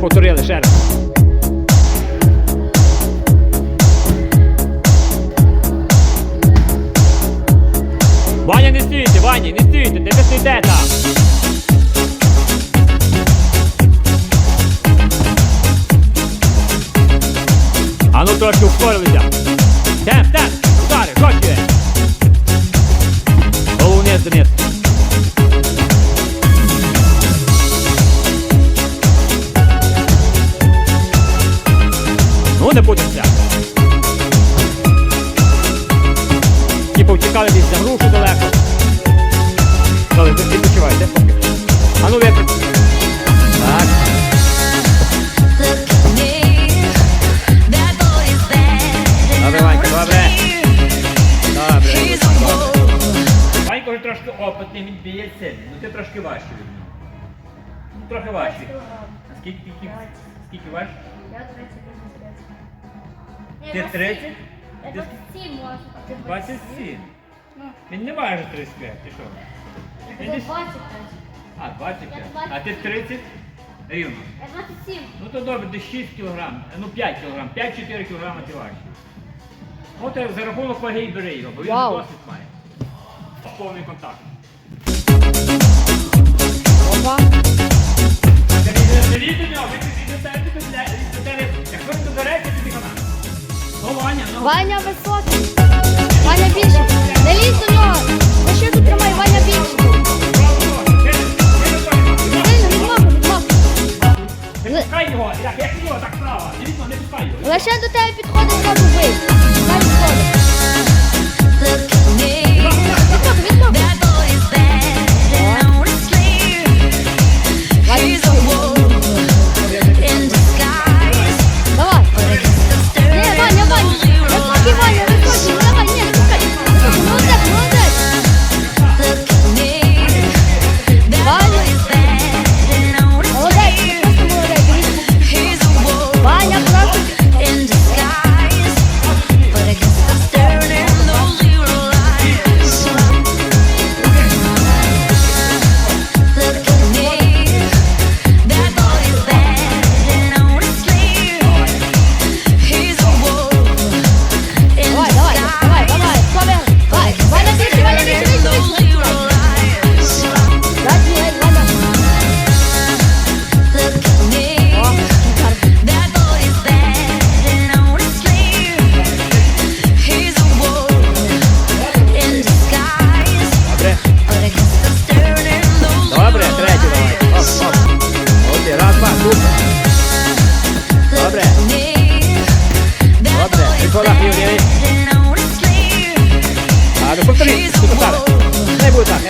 повторили ще раз. Ваня, не стійте, Ваня, не стійте, де ви стоїте? А ну трошки ускорилися. Ну, не будемося. Ті повтікали десь за грушу далеко. Але ви відпочивайте поки. А ну випри. Так. Добре, Ванька, добре. Добре. Ванька вже трошки опитний, він б'є. Ну ти трошки нього. Ну трохи важчий. А скільки, скільки, скільки важчий? Я 30 Ти 30? Я 27 можу, а ти 27. Ну, Він не має вже 35, ти що? я 25. А, 25. А ти 30? Рівно. Я 27. Ну то добре, десь 6 кг, ну 5 кг, 5-4 кг ти важчий. От е, за рахунок ваги і бери його, бо він Вау. досить має. Повний контакт. Його, як, як його, так справа. Дивіться, wolf Не буде